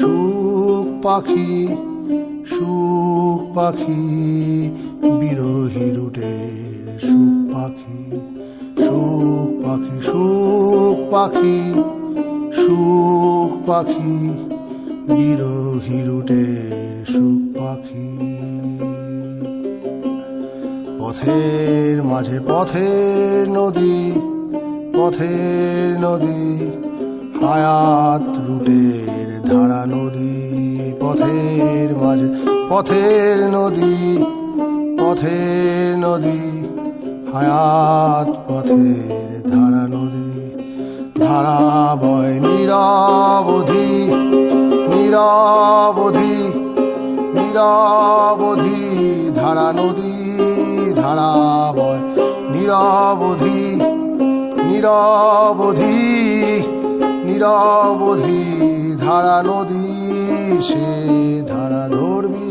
সুখ পাখি সুখ পাখি, বিরোহী রুটে সুখ পাখি সুখ পাখি সুখ পাখি সুখ পাখি, বিরোহী রুটে সুখ পাখি। পথের মাঝে পথের নদী পথের নদী, হায়াত নদী পথের মাঝে। পথের নদী পথের নদী, হায়াত পথের ধারা নদী। ধারা বয় নিরবধি নিরবধি নিরবধি, ধারা নদী ধারা বয় নিরবধি নিরবধি। নিরবধি ধারা নদী সে ধারা ধর্মী